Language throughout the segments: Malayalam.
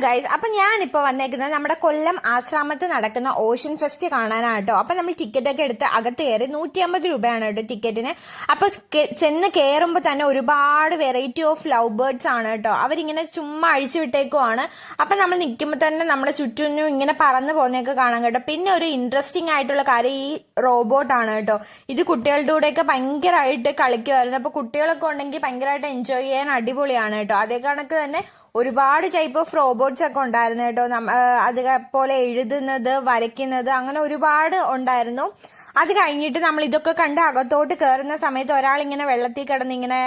ഗൈസ് അപ്പൊ ഞാനിപ്പോ വന്നേക്കുന്നത് നമ്മുടെ കൊല്ലം ആശ്രാമത്ത് നടക്കുന്ന ഓഷൻ ഫെസ്റ്റ് കാണാനാട്ടോ അപ്പൊ നമ്മൾ ടിക്കറ്റ് ഒക്കെ എടുത്ത് അകത്ത് കയറി നൂറ്റി അമ്പത് രൂപയാണ് കേട്ടോ ടിക്കറ്റിന് അപ്പൊ കെ- ചെന്ന് കയറുമ്പോൾ തന്നെ ഒരുപാട് വെറൈറ്റി ഓഫ് ലവ് ബേർഡ്സ് ആണ് കേട്ടോ അവരിങ്ങനെ ചുമ്മാ അഴിച്ചു വിട്ടേക്കുവാണ്. അപ്പൊ നമ്മൾ നിൽക്കുമ്പോൾ തന്നെ നമ്മുടെ ചുറ്റും ഇങ്ങനെ പറന്ന് പോകുന്നതൊക്കെ കാണാൻ കേട്ടോ. പിന്നെ ഒരു ഇൻട്രസ്റ്റിംഗ് ആയിട്ടുള്ള കാര്യം ഈ റോബോട്ട് ആണ് കേട്ടോ ഇത് കുട്ടികളുടെ കൂടെയൊക്കെ ഭയങ്കരമായിട്ട് കളിക്കുമായിരുന്നു. അപ്പൊ കുട്ടികളൊക്കെ ഉണ്ടെങ്കിൽ ഭയങ്കരമായിട്ട് എൻജോയ് ചെയ്യാൻ അടിപൊളിയാണ് കേട്ടോ അതേ കണക്ക് തന്നെ ഒരുപാട് ടൈപ്പ് ഓഫ് റോബോട്ട്സ് ഒക്കെ ഉണ്ടായിരുന്നു കേട്ടോ. അതുപോലെ എഴുതുന്നത് വരയ്ക്കുന്നത് അങ്ങനെ ഒരുപാട് ഉണ്ടായിരുന്നു. അത് കഴിഞ്ഞിട്ട് നമ്മൾ ഇതൊക്കെ കണ്ട് അകത്തോട്ട് കയറുന്ന സമയത്ത് ഒരാൾ ഇങ്ങനെ വെള്ളത്തിൽ കിടന്ന് ഇങ്ങനെ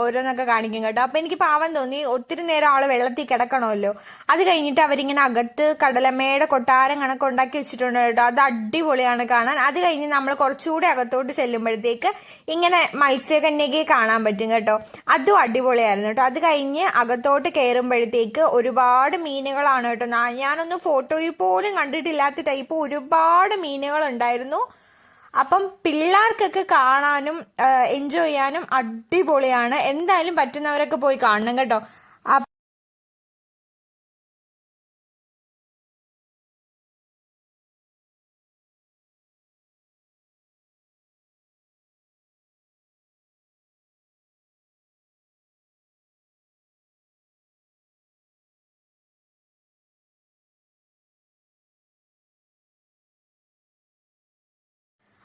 ഓരോന്നൊക്കെ കാണിക്കും കേട്ടോ. അപ്പൊ എനിക്ക് പാവം തോന്നി. ഒത്തിരി നേരം ആൾ വെള്ളത്തിൽ കിടക്കണമല്ലോ. അത് കഴിഞ്ഞിട്ട് അവരിങ്ങനെ അകത്ത് കടലമ്മയുടെ കൊട്ടാരം കണക്ക് ഉണ്ടാക്കി വെച്ചിട്ടുണ്ട് കേട്ടോ. അത് അടിപൊളിയാണ് കാണാൻ. അത് കഴിഞ്ഞ് നമ്മൾ കുറച്ചുകൂടി അകത്തോട്ട് ചെല്ലുമ്പോഴത്തേക്ക് ഇങ്ങനെ മത്സ്യകന്യകയെ കാണാൻ പറ്റും കേട്ടോ. അതും അടിപൊളിയായിരുന്നു കേട്ടോ. അത് കഴിഞ്ഞ് അകത്തോട്ട് കയറുമ്പോഴത്തേക്ക് ഒരുപാട് മീനുകളാണ് കേട്ടോ. ഞാനൊന്നും ഫോട്ടോയിൽ പോലും കണ്ടിട്ടില്ലാത്ത ടൈപ്പ് ഒരുപാട് മീനുകൾ ഉണ്ടായിരുന്നു അപ്പം പിള്ളേർക്കൊക്കെ കാണാനും എൻജോയ് ചെയ്യാനും അടിപൊളിയാണ്. എന്തായാലും പറ്റുന്നവരൊക്കെ പോയി കാണണം കേട്ടോ.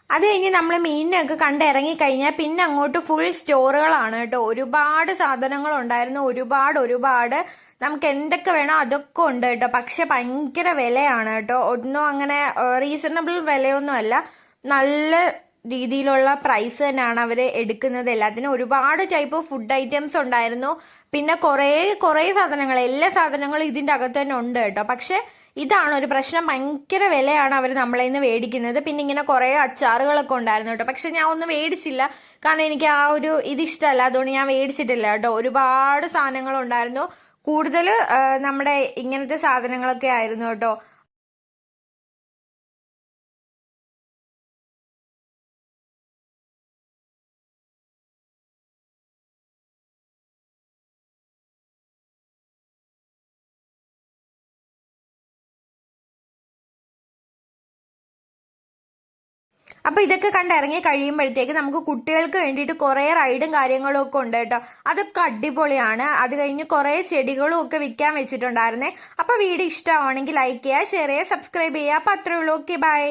അത് കഴിഞ്ഞ് നമ്മൾ മീനിനൊക്കെ കണ്ട് ഇറങ്ങിക്കഴിഞ്ഞാൽ പിന്നെ അങ്ങോട്ട് ഫുൾ സ്റ്റോറുകളാണ് കേട്ടോ. ഒരുപാട് സാധനങ്ങൾ ഉണ്ടായിരുന്നു ഒരുപാട് ഒരുപാട് നമുക്ക് എന്തൊക്കെ വേണോ അതൊക്കെ ഉണ്ട് കേട്ടോ. പക്ഷെ ഭയങ്കര വിലയാണ് കേട്ടോ. ഒന്നും അങ്ങനെ റീസണബിൾ വിലയൊന്നും അല്ല. നല്ല രീതിയിലുള്ള പ്രൈസ് തന്നെയാണ് അവർ എടുക്കുന്നത്. എല്ലാത്തിനും ഒരുപാട് ടൈപ്പ് ഫുഡ് ഐറ്റംസ് ഉണ്ടായിരുന്നു. പിന്നെ കുറേ കുറേ സാധനങ്ങൾ എല്ലാ സാധനങ്ങളും ഇതിന്റെ അകത്ത് തന്നെ ഉണ്ട് കേട്ടോ. പക്ഷെ ഇതാണ് ഒരു പ്രശ്നം. ഭയങ്കര വിലയാണ് അവർ നമ്മളെ ഇന്ന് മേടിക്കുന്നത്. പിന്നെ ഇങ്ങനെ കുറെ അച്ചാറുകളൊക്കെ ഉണ്ടായിരുന്നു കേട്ടോ. പക്ഷെ ഞാൻ ഒന്നും മേടിച്ചില്ല. കാരണം എനിക്ക് ആ ഒരു ഇത് ഇഷ്ടമല്ല. അതുകൊണ്ട് ഞാൻ മേടിച്ചിട്ടില്ല കേട്ടോ. ഒരുപാട് സാധനങ്ങളുണ്ടായിരുന്നു. കൂടുതൽ നമ്മുടെ ഇങ്ങനത്തെ സാധനങ്ങളൊക്കെ ആയിരുന്നു കേട്ടോ. അപ്പൊ ഇതൊക്കെ കണ്ട് ഇറങ്ങി കഴിയുമ്പോഴത്തേക്ക് നമുക്ക് കുട്ടികൾക്ക് വേണ്ടിയിട്ട് കുറെ റൈഡും കാര്യങ്ങളും ഒക്കെ ഉണ്ട് കേട്ടോ. അതൊക്കെ അടിപൊളിയാണ്. അത് കഴിഞ്ഞ് കുറെ ചെടികളും ഒക്കെ വിൽക്കാൻ വെച്ചിട്ടുണ്ടായിരുന്നേ. അപ്പൊ വീഡിയോ ഇഷ്ടമാണെങ്കിൽ ലൈക്ക് ചെയ്യുക ഷെയർ ചെയ്യുക സബ്സ്ക്രൈബ് ചെയ്യുക. അപ്പൊ അത്രേ ഉള്ളൂ. Okay bye